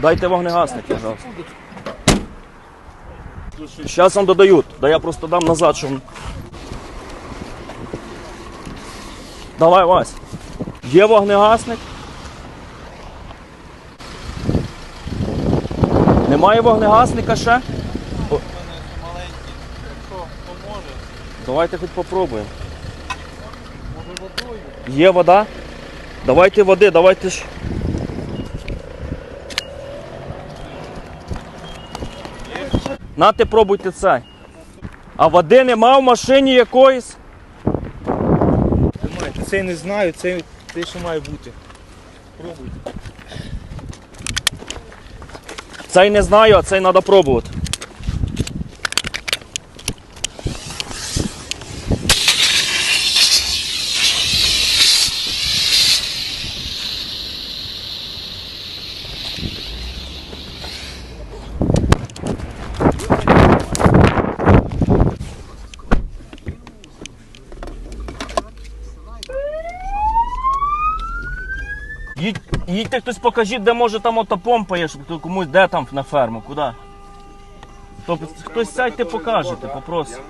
Дайте вогнегасник, пожалуйста. Сейчас вам додают. Да я просто дам назад, що... Давай, Вась. Є вогнегасник? Немає вогнегасника ще? О. Давайте хоч попробуємо. Є вода? Давайте води, давайте ж. Нате пробуйте це. А води нема в машині якоїсь? Немає. Цей не знаю, це те, що має бути. Пробуйте. Цей не знаю, а цей треба пробувати. Їдь, їдьте хтось покажіть, де може там ото помпа є, щоб комусь де там на ферму, куди? Тобто хтось сядьте покажете, попросить.